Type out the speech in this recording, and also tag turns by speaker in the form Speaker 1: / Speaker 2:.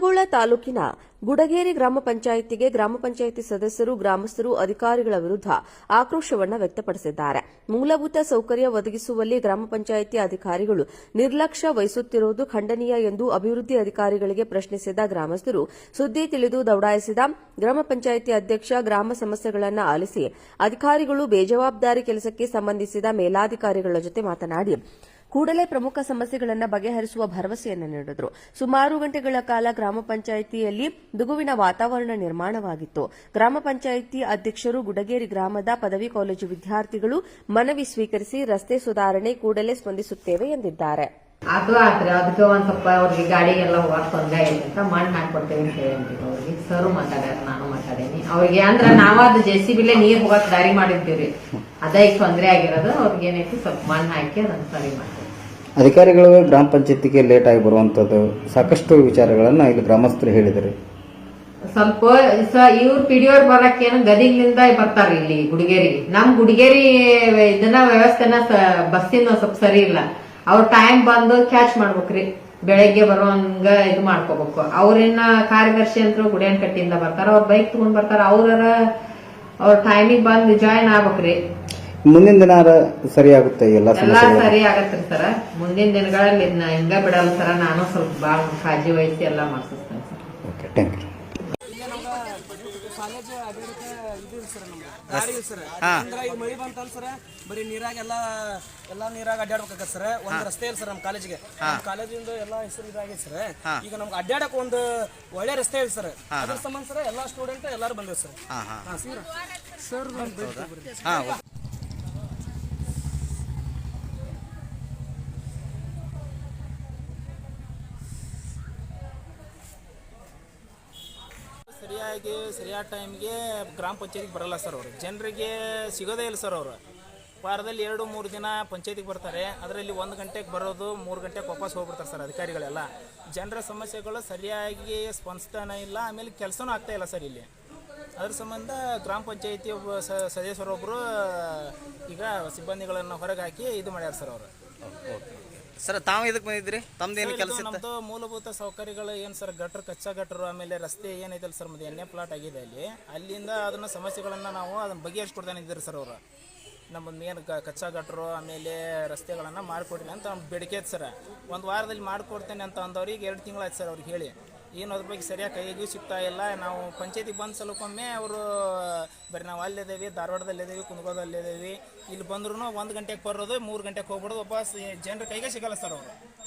Speaker 1: ಕುಂದಗೋಳ ತಾಲೂಕಿನ ಗುಡಗೇರಿ ಗ್ರಾಮ ಪಂಚಾಯಿತಿಗೆ ಗ್ರಾಮ ಪಂಚಾಯಿತಿ ಸದಸ್ಯರು, ಗ್ರಾಮಸ್ಥರು, ಅಧಿಕಾರಿಗಳ ವಿರುದ್ಧ ಆಕ್ರೋಶವನ್ನು ವ್ಯಕ್ತಪಡಿಸಿದ್ದಾರೆ. ಮೂಲಭೂತ ಸೌಕರ್ಯ ಒದಗಿಸುವಲ್ಲಿ ಗ್ರಾಮ ಪಂಚಾಯಿತಿ ಅಧಿಕಾರಿಗಳು ನಿರ್ಲಕ್ಷ್ಯ ವಹಿಸುತ್ತಿರುವುದು ಖಂಡನೀಯ ಎಂದು ಅಭಿವೃದ್ಧಿ ಅಧಿಕಾರಿಗಳಿಗೆ ಪ್ರಶ್ನಿಸಿದ ಗ್ರಾಮಸ್ಥರು, ಸುದ್ದಿ ತಿಳಿದು ದೌಡಾಯಿಸಿದ ಗ್ರಾಮ ಪಂಚಾಯಿತಿ ಅಧ್ಯಕ್ಷ ಗ್ರಾಮ ಸಮಸ್ಯೆಗಳನ್ನು ಆಲಿಸಿ ಅಧಿಕಾರಿಗಳು ಬೇಜವಾಬ್ದಾರಿ ಕೆಲಸಕ್ಕೆ ಸಂಬಂಧಿಸಿದ ಮೇಲಾಧಿಕಾರಿಗಳ ಜೊತೆ ಮಾತನಾಡಿ ಕೂಡಲೇ ಪ್ರಮುಖ ಸಮಸ್ಯೆಗಳನ್ನು ಬಗೆಹರಿಸುವ ಭರವಸೆಯನ್ನು ನೀಡಿದರು. ಸುಮಾರು ಗಂಟೆಗಳ ಕಾಲ ಗ್ರಾಮ ಪಂಚಾಯಿತಿಯಲ್ಲಿ ಬಿಗುವಿನ ವಾತಾವರಣ ನಿರ್ಮಾಣವಾಗಿತ್ತು. ಗ್ರಾಮ ಪಂಚಾಯಿತಿ ಅಧ್ಯಕ್ಷರು ಗುಡಗೇರಿ ಗ್ರಾಮದ ಪದವಿ ಕಾಲೇಜು ವಿದ್ಯಾರ್ಥಿಗಳು ಮನವಿ ಸ್ವೀಕರಿಸಿ ರಸ್ತೆ ಸುಧಾರಣೆ ಕೂಡಲೇ ಸ್ಪಂದಿಸುತ್ತೇವೆ ಎಂದಿದ್ದಾರೆ.
Speaker 2: ಅದು ಆದ್ರೆ ಅದಕ್ಕೆ ಒಂದ್ ಸ್ವಲ್ಪ ಅವ್ರಿಗೆ ಗಾಡಿಗೆಲ್ಲ ಹೋಗಕ್ ತೊಂದರೆ ಇಲ್ಲ ಅಂತ ಮಣ್ಣು ಹಾಕೊಡ್ತೇವೆ ಅಂತ ಹೇಳಿ ಅವ್ರಿಗೆ. ಸರ್ ಮಾತಾಡ್ಯಾರ, ನಾನು ಮಾತಾಡೇನಿ. ಅವ್ರಿಗೆ ಅಂದ್ರ ನಾವ ಅದು ಜೆ ಸಿ ಬಿಲೆ ನೀರ್ ಹೋಗಕ್ ದಾರಿ ಮಾಡಿರ್ತೀವ್ರಿ ಅದ ತೊಂದ್ರೆ ಆಗಿರೋದು ಅವ್ರಿಗೆ ಏನೈತಿ ಸ್ವಲ್ಪ ಮಣ್ಣು ಹಾಕಿ ಅದನ್ನ ಸರಿ ಮಾಡ್ತೀವಿ.
Speaker 3: ಅಧಿಕಾರಿಗಳು ಗ್ರಾಮ ಪಂಚಾಯತಿಗೆ ಲೇಟ್ ಆಗಿ ಬರುವಂಥದ್ದು ಸಾಕಷ್ಟು ವಿಚಾರಗಳನ್ನು ಇಲ್ಲಿ ಗ್ರಾಮಸ್ಥರು ಹೇಳಿದರು
Speaker 2: ಸ್ವಲ್ಪ ಇವ್ರ ಪಿಡಿಯೋರ್ ಏನು ಗದಿಗ್ಲಿಂದ ಬರ್ತಾರ ಇಲ್ಲಿ ಗುಡಿಗೇರಿ ನಮ್ ಗುಡಿಗೇರಿ ಇದನ್ನ ವ್ಯವಸ್ಥೆನ ಬಸ್ಸಿನ ಸ್ವಲ್ಪ ಸರಿ ಇಲ್ಲ. ಅವ್ರ ಟೈಮ್ ಬಂದು ಕ್ಯಾಚ್ ಮಾಡ್ಬೇಕ್ರಿ. ಬೆಳಗ್ಗೆ ಬರೋಂಗ ಇದು ಮಾಡ್ಕೋಬೇಕು. ಅವ್ರಿನ್ನ ಕಾರ್ಯದರ್ಶಿ ಅಂತ ಗುಡಿಯನ್ ಕಟ್ಟಿಯಿಂದ ಬರ್ತಾರ. ಅವ್ರ ಬೈಕ್ ತಗೊಂಡ್ ಬರ್ತಾರ. ಅವ್ರ ಅವ್ರ ಟೈಮಿಗೆ ಬಂದು ಜಾಯಿನ್ ಆಗ್ಬೇಕ್ರಿ.
Speaker 3: ಮುಂದಿನ ದಿನ ಸರಿಯಾಗುತ್ತೆ ಎಲ್ಲ
Speaker 2: ಎಲ್ಲಾ
Speaker 3: ಸಮಸ್ಯೆ
Speaker 2: ಸರಿ ಆಗತ್ರಿ ಸರ. ಮುಂದಿನ ದಿನಗಳಲ್ಲಿ ಇದನ್ನ ಹಿಂಗ ಬಿಡಲ್ಲ ಸರ ನಾನು ಸ್ವಲ್ಪ ಬಾಳ ಕಾಳಜಿ ವಹಿಸಿ ಎಲ್ಲಾ ಮಾಡ್ಸಿಸ್ತೇನೆ sir.
Speaker 3: Okay thank you
Speaker 4: college ಅಭಿವೃದ್ಧಿ ಇದು ಇಲ್ಲ ಸರ್ ನಮ್ಗೆ ಗಾಡಿ ಇಲ್ಲ ಸರ್ ಅಂದ್ರೆ ಈಗ ಮಳಿ ಬಂತಲ್ಲ ಸರ್ ಬರೀ ನೀರಾಗ ಎಲ್ಲ ಎಲ್ಲಾ ನೀರಾಗ ಅಡ್ಡಾಡ್ಬೇಕಾಗತ್ತೆ ಸರ್. ಒಂದ್ ರಸ್ತೆ ಇಲ್ಲ ಸರ್ ನಮ್ಮ ಕಾಲೇಜಿಗೆ. ಕಾಲೇಜಿಂದ ಎಲ್ಲಾ ಹೆಸರು ಇದಾಗೈತೆ ಸರ್. ಈಗ ನಮ್ಗೆ ಅಡ್ಡಾಡಕ್ ಒಂದು ಒಳ್ಳೆ ರಸ್ತೆ ಇಲ್ಲ ಸರ್. ಅದ್ರ ಸಂಬಂಧ ಸರ್ ಎಲ್ಲಾ ಸ್ಟೂಡೆಂಟ್ ಎಲ್ಲಾರು ಬಂದಿವೆ ಸರ್. ಹಾ ಸರ್ ಸರ್ ಬಂದು ಸರಿಯಾಗಿ, ಸರಿಯಾದ ಟೈಮ್ಗೆ ಗ್ರಾಮ ಪಂಚಾಯತಿಗೆ ಬರಲ್ಲ ಸರ್ ಅವರು. ಜನರಿಗೆ ಸಿಗೋದೇ ಇಲ್ಲ ಸರ್ ಅವರು. ವಾರದಲ್ಲಿ ಎರಡು, ಮೂರು ದಿನ ಪಂಚಾಯತಿಗೆ ಬರ್ತಾರೆ. ಅದರಲ್ಲಿ ಒಂದು ಗಂಟೆಗೆ ಬರೋದು, ಮೂರು ಗಂಟೆಗೆ ವಾಪಸ್ ಹೋಗ್ಬಿಡ್ತಾರೆ ಸರ್ ಅಧಿಕಾರಿಗಳೆಲ್ಲ. ಜನರ ಸಮಸ್ಯೆಗಳು ಸರಿಯಾಗಿ ಸ್ಪಂದಿಸ್ತಾನೆ ಇಲ್ಲ, ಆಮೇಲೆ ಕೆಲಸನೂ ಆಗ್ತಾ ಇಲ್ಲ ಸರ್ ಇಲ್ಲಿ. ಅದ್ರ ಸಂಬಂಧ ಗ್ರಾಮ ಪಂಚಾಯತಿ ಒಬ್ಬ ಸದಸ್ಯರೊಬ್ಬರು ಈಗ ಸಿಬ್ಬಂದಿಗಳನ್ನು ಹೊರಗೆ ಹಾಕಿ ಇದು ಮಾಡ್ಯಾರ ಸರ್ ಅವರು.
Speaker 5: ಸರ್ ತಾವು ಇದಕ್ಕೆ ಬಂದಿದ್ರಿ? ತಮ್ದೇನು
Speaker 4: ಏನು
Speaker 5: ಕೆಲಸ ಇತ್ತು?
Speaker 4: ನಮ್ದು ಮೂಲಭೂತ ಸೌಕರ್ಯಗಳು ಏನು ಸರ್ ಗಟ್ರ ಕಚ್ಚಾ ಗಟ್ಟರು ಆಮೇಲೆ ರಸ್ತೆ ಏನೈತಲ್ಲ ಸರ್ ಮತ್ತೆ ಎಣ್ಣೆ ಪ್ಲಾಟ್ ಆಗಿದೆ ಅಲ್ಲಿ. ಅಲ್ಲಿಂದ ಅದನ್ನ ಸಮಸ್ಯೆಗಳನ್ನ ನಾವು ಅದನ್ನ ಬಗೆಹರಿಸ್ಕೊಡ್ತಾನೆ ಇದ್ದೀರಿ ಸರ್ ಅವರು. ನಮ್ಮ ಮೇನ್ ಕಚ್ಚಾ ಗಟ್ರು ಆಮೇಲೆ ರಸ್ತೆಗಳನ್ನ ಮಾಡಿಕೊಡ್ರಿ ಅಂತ ಬೇಡಿಕೆ ಸರ್. ಒಂದು ವಾರದಲ್ಲಿ ಮಾಡಿಕೊಡ್ತೇನೆ ಅಂತ ಅಂದವ್ರಿಗೆ ಎರಡು ತಿಂಗಳಾಯ್ತು ಸರ್ ಅವ್ರಿಗೆ ಹೇಳಿ. ಏನು ಅದ್ರ ಬಗ್ಗೆ ಸರಿಯಾಗಿ ಕೈಗೂ ಸಿಗ್ತಾ ಇಲ್ಲ. ನಾವು ಪಂಚಾಯತಿ ಬಂದ ಸಲಕ್ಕೊಮ್ಮೆ ಅವರು, ಬರೀ ನಾವು ಅಲ್ಲಿದ್ದೇವೆ ಧಾರವಾಡದಲ್ಲಿದ್ದೇವೆ ಕುಂದಗೋದಲ್ಲಿದ್ದೇವೆ ಇಲ್ಲಿ ಬಂದ್ರು ಒಂದು ಗಂಟೆಗೆ ಬರೋದು, ಮೂರು ಗಂಟೆಗೆ ಹೋಗ್ಬಿಡೋದು, ಒಬ್ಬ ಜನರ ಕೈಗೆ ಸಿಗಲ್ಲ ಸರ್ ಅವರು.